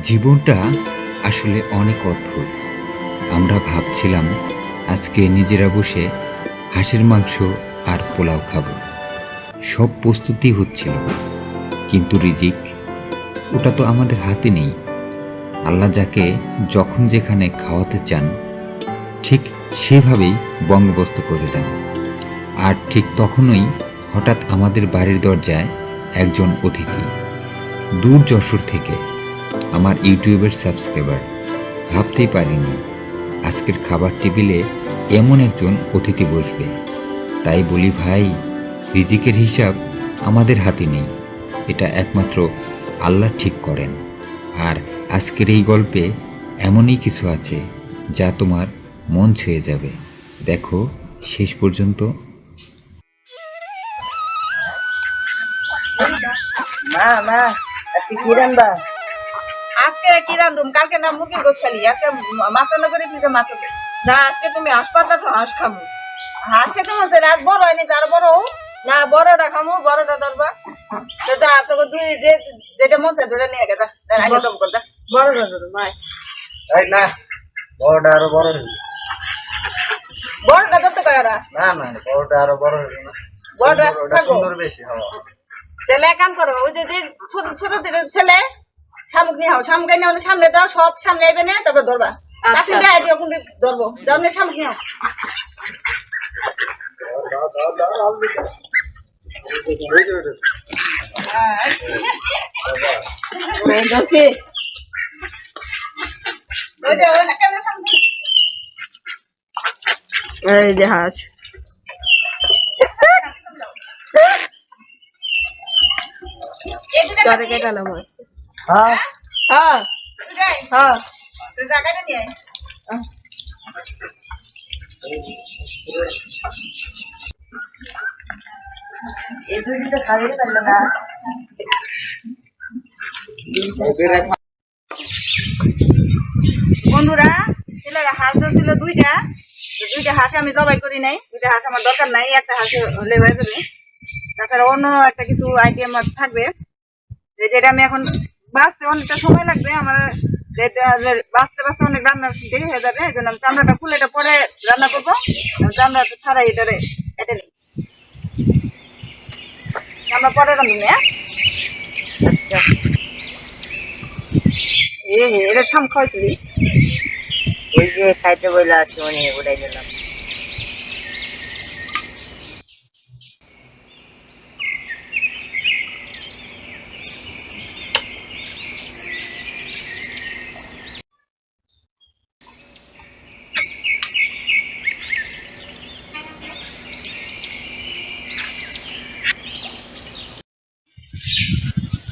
জীবনটা আসলে অনেক অদ্ভুত। আমরা ভাবছিলাম, আজকে নিজেরা বসে হাঁসের মাংস আর পোলাও খাব। সব প্রস্তুতি হচ্ছিল। কিন্তু রিজিক, ওটা তো আমাদের হাতে নেই। আল্লাহ যাকে যখন যেখানে খাওয়াতে চান, ঠিক সেভাবেই বন্দোবস্ত করে দেন। আর ঠিক তখনই হঠাৎ আমাদের বাড়ির দরজায় একজন অতিথি, দূর যশোর থেকে আমার ইউটিউবের সাবস্ক্রাইবার। ভাবতেই পারিনি আজকের খাবার টেবিলে এমন একজন অতিথি বসবে। তাই বলি, ভাই, রিজিকের হিসাব আমাদের হাতে নেই। এটা একমাত্র আল্লাহ ঠিক করেন। আর আজকের এই গল্পে এমনই কিছু আছে যা তোমার মন ছুঁয়ে যাবে। দেখো, শেষ পর্যন্ত। মা মা, আজকে কি রান্না? আজকে কি রান্ধুম? কালকে না মুরগির গোছ খালি। আজকে মাছ রান্না করে দিতে মাছ হবে না আজকে তুমি হাসপাতাল তো হাঁস খামু। হাঁসকে তোমার রাত বড় হয়নি তার বড় হোক। না বড়টা খামু বড়টা ধরবা। তো যা তোকে দুই যে যেটা মন চায় দুটা নিয়ে গেছে আগে দম করতে বড়টা ধরো মাই না বড়টা আরও বড় হইল বড়টা ধরতে না না বড়টা আরও বড় হইল না বড়টা সুন্দর বেশি হওয়া। তাহলে কাম করো ওই যে ছোট ছোট ছেলে শামুক নিয়ে হও শামুক নিয়ে সামনে দাও সব সামনে আইবে না তারপর ধরবা। কাছে দেয় দিও কোনটি ধরবো। যাও না শামুক নিয়ে এই যে হাঁস। হাঁস হ্যাঁ। হ্যাঁ। হ্যাঁ। তুই জায়গাটা নিয়ে আয়। এই দুইটা পারল না বন্ধুরা ছেলেরা হাঁস ধরছিল দুইটা। দুইটা হাঁস আমি জবাই করি নাই। দুইটা হাঁস আমার দরকার নাই একটা হাঁস হলে হয়ে যাবে। তাছাড়া অন্য একটা কিছু আইটেম থাকবে। যে যেটা আমি এখন বাঁচতে অনেকটা সময় লাগবে, আমার বাঁচতে বাঁচতে অনেক রান্না দেরি হয়ে যাবে, এই জন্য আমি চামড়াটা খুলে এটা পরে রান্না করব। চামড়াটা ছাড়াই এটারে এটা নিই। চামড়া পরে রান্না হ্যাঁ? আচ্ছা। এ এটা সাম খাওয়াই তুই ওই যে, খাইতে বইলা আজকে উনি ওটাই দিলাম মিশা বাবা একটা কাম করবি এমনে করলে কি ওইটাই এমনে করলে তো কেস ধরা দেব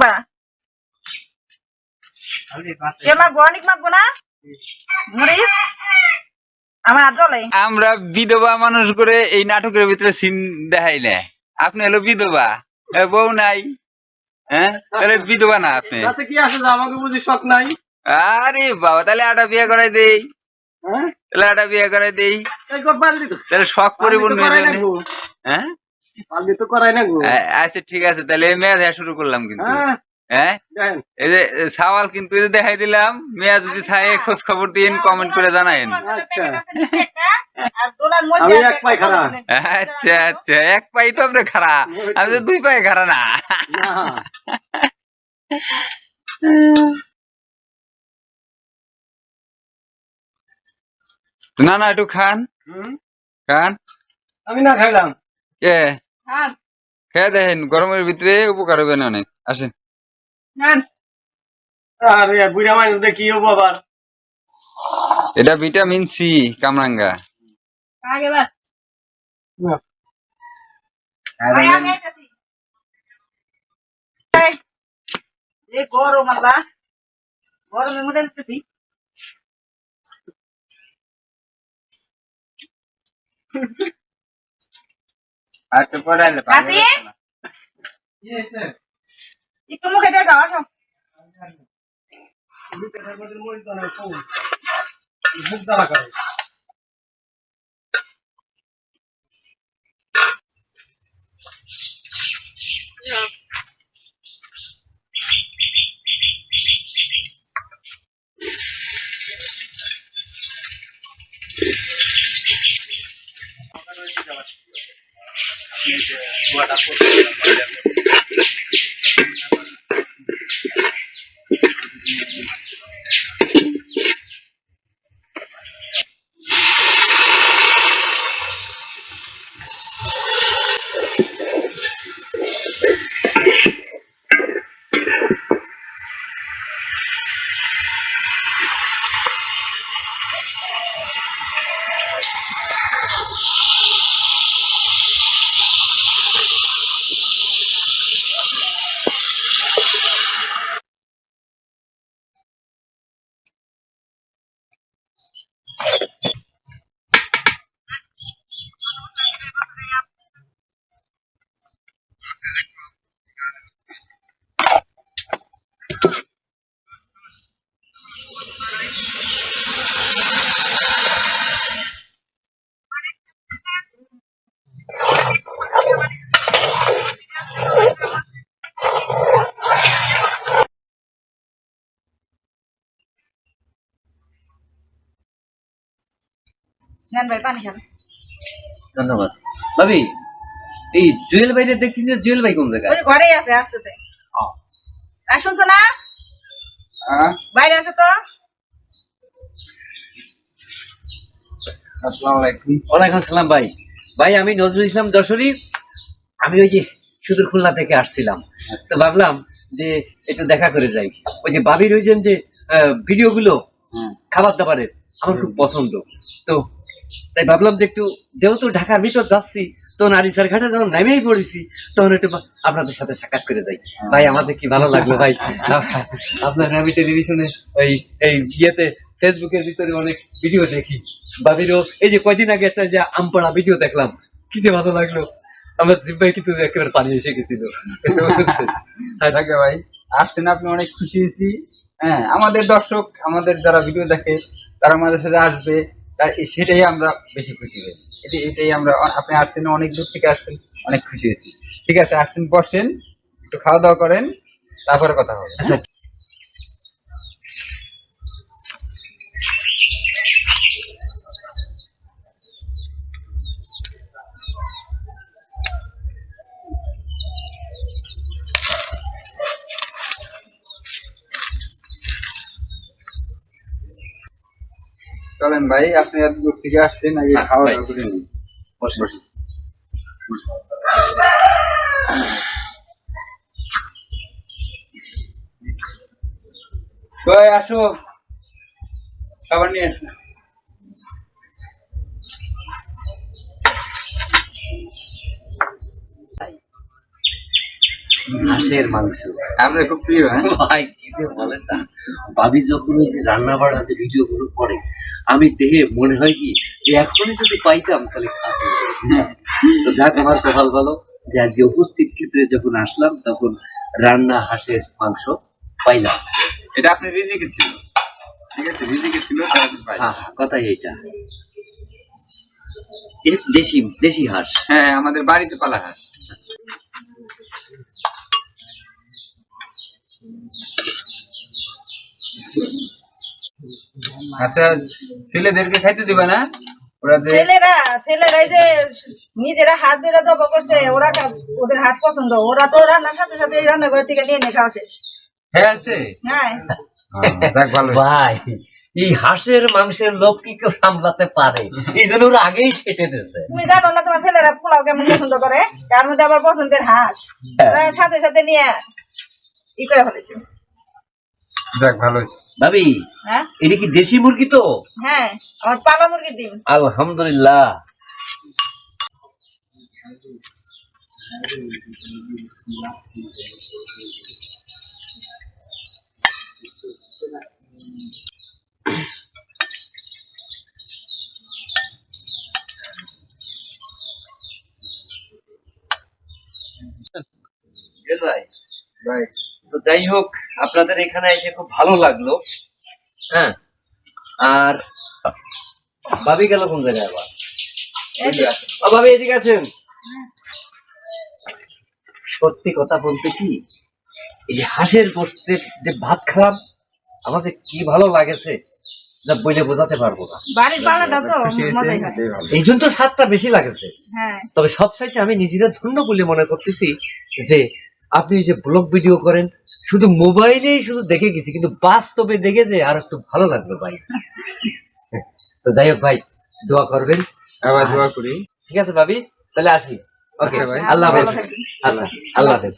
বা আমার বিধবা মানুষ করে এই নাটকের ভিতরে সিন দেখাই না। আপনি হলো বিধবা বউ নাই হ্যাঁ তাহলে বিধবা না আপনি। কি আসে আমাকে বুঝি শখ নাই? আরে বাবা তাহলে আটা বিয়ে করাই দেই। হ্যাঁ? তাহলে আটা বিয়ে করাই দেই। এই কর পারলি তো তাহলে শখ পরিপূর্ণ হয়ে যাবে। হ্যাঁ? পারলি তো করাই না গো। আচ্ছা ঠিক আছে তাহলে মেয়া দেখা শুরু করলাম কিন্তু। হ্যাঁ। হ্যাঁ? এই যে এ, সওয়াল কিন্তু এই দেখাই দিলাম মেয়া যদি থাকে খোঁজ খবর দিন কমেন্ট করে জানাইন। আচ্ছা। আর ডোলার আমি মধ্যে এক পায়ে খাড়া। আচ্ছা আচ্ছা এক পাই তো আপনি খারা আমি তো দুই পায়ে খারা না। না না একটু খান। খান। আমি না খাইলাম। কে খান খেয়ে দেখেন গরমের ভিতরে উপকার হবে না অনেক। আসেন। খান আরে বুড়া মানুষ দেখি ও বাবার এটা ভিটামিন সি কামরাঙ্গা। আগে। এই, গরম আল্লাহ। গরমের মধ্যে দিতেছি আচ্ছা পরে আইলে কাশি একটু guardar por la familia. নেন ভাই পানি খান ধন্যবাদ। ভাবি এই জুয়েল দেখছি যে জুয়েল ভাই কোন জায়গায়? ওই ঘরেই আছে আসতেছে আর শুনছো না। বাইরে আসো তো। আসসালামু আলাইকুম। ওয়ালাইকুম সালাম ভাই। ভাই আমি নজরুল ইসলাম যশোরী আমি ওই যে সুদূর খুলনা থেকে আসছিলাম। তো ভাবলাম যে একটু দেখা করে যাই। ওই যে বাবির হয়েছেন যে ভিডিও গুলো খাবার দাবারের আমার খুব পছন্দ। তো তাই ভাবলাম যে একটু যেহেতু ঢাকার ভিতর যাচ্ছি, তো নারীসার ঘাটে যখন নামেই পড়েছি, তখন একটু আপনাদের সাথে সাক্ষাৎ করে যাই। ভাই, আমাদের কি ভালো লাগল, ভাই? আপনার আমি টেলিভিশনে ওই এই ইয়েতে, ফেসবুকের ভিতরে অনেক ভিডিও দেখি। বাবিরও, এই যে কয়দিন আগে একটা যে আমপাড়া ভিডিও দেখলাম, কি যে ভালো লাগল। আমার জিব্বাই কিন্তু একেবারে পানি এসে গেছিল। থাকে ভাই। আসছেন আপনি, অনেক খুশি হয়েছি। হ্যাঁ আমাদের দর্শক, আমাদের যারা ভিডিও দেখে, তারা আমাদের সাথে আসবে। তা- সেটাই আমরা বেশি খুশি হয়েছি এটি এটাই আমরা আপনি আসছেন, অনেক দূর থেকে আসছেন, অনেক খুশি হয়েছি। ঠিক আছে, আসছেন, বসেন, একটু খাওয়া দাওয়া করেন, তারপরে কথা হবে আচ্ছা চলেন ভাই আপনি এত দূর থেকে আসছেন আগে খাওয়া ভাই। দাওয়া করে নিন। বসে বসে কই আসো? খাবার নিয়ে আসো। হাঁসের মাংস। আমরা খুব প্রিয় হ্যাঁ? ভাই কি যে বলেন না ভাবি যখন ওই যে রান্না বাড়াতে ভিডিও গুলো করে আমি দেখে মনে হয় কি যে এখনই যদি পাইতাম তাহলে খাতে তো যাক আমার কপাল ভালো যে আজকে উপস্থিত ক্ষেত্রে যখন আসলাম তখন রান্না হাঁসের মাংস পাইলাম। এটা আপনি রিজিকে ছিল। ঠিক আছে রিজিকে ছিল তাই আপনি হ্যাঁ কথাই এটা দেশি দেশি হাঁস। হ্যাঁ আমাদের বাড়িতে পালা হাঁস। আচ্ছা ছেলেদেরকে খাইতে দিবা না? ওরা যে ছেলেরা ছেলেরা যে নিজেরা হাত ধরে জবা করছে ওরা ওদের হাত পছন্দ। ওরা তো রান্নার সাথে সাথে রান্না করে থেকে নিয়ে নিয়ে খাওয়া শেষ। হ্যাঁ আছে। হ্যাঁ। দেখ ভালো। ভাই এই হাঁসের মাংসের লোভ কি কেউ সামলাতে পারে? এই জন্য ওরা আগেই সেটে দিয়েছে। তুমি জানো না তোমার ছেলেরা পোলাও কেমন পছন্দ করে? তার মধ্যে আবার পছন্দের হাঁস। হ্যাঁ। সাথে সাথে নিয়ে ই করে ফেলেছে। দেখ ভালো হয়েছে। হ্যাঁ? এটা কি দেশি মুরগি তো? হ্যাঁ আমার পালা মুরগি দিন আলহামদুলিল্লাহ। ভাই ভাই। যাই হোক আপনাদের এখানে এসে খুব ভালো লাগল। হ্যাঁ? আর ভাবি গেল কোন জায়গায় আবার? ভাবি এদিকে আছেন সত্যি কথা বলতে কি এই যে হাঁসের গোস্তের যে ভাত খালাম আমাকে কি ভালো লাগেছে যা বলে বোঝাতে পারব না। বাড়ির পালাটা তো। এই জন্য তো স্বাদটা বেশি লাগেছে। হ্যাঁ। তবে সব সাইডে আমি নিজেরা ধন্য বলে মনে করতেছি যে আপনি যে ব্লগ ভিডিও করেন শুধু মোবাইলেই শুধু দেখে গেছি কিন্তু বাস্তবে দেখে যে আর একটু ভালো লাগল ভাই। তো যাই হোক ভাই দোয়া করবেন। আবার দোয়া করি। ঠিক আছে ভাবি তাহলে আসি। ওকে আচ্ছা ভাই। আল্লাহ হাফেজ। ভালো আচ্ছা আল্লাহ হাফেজ।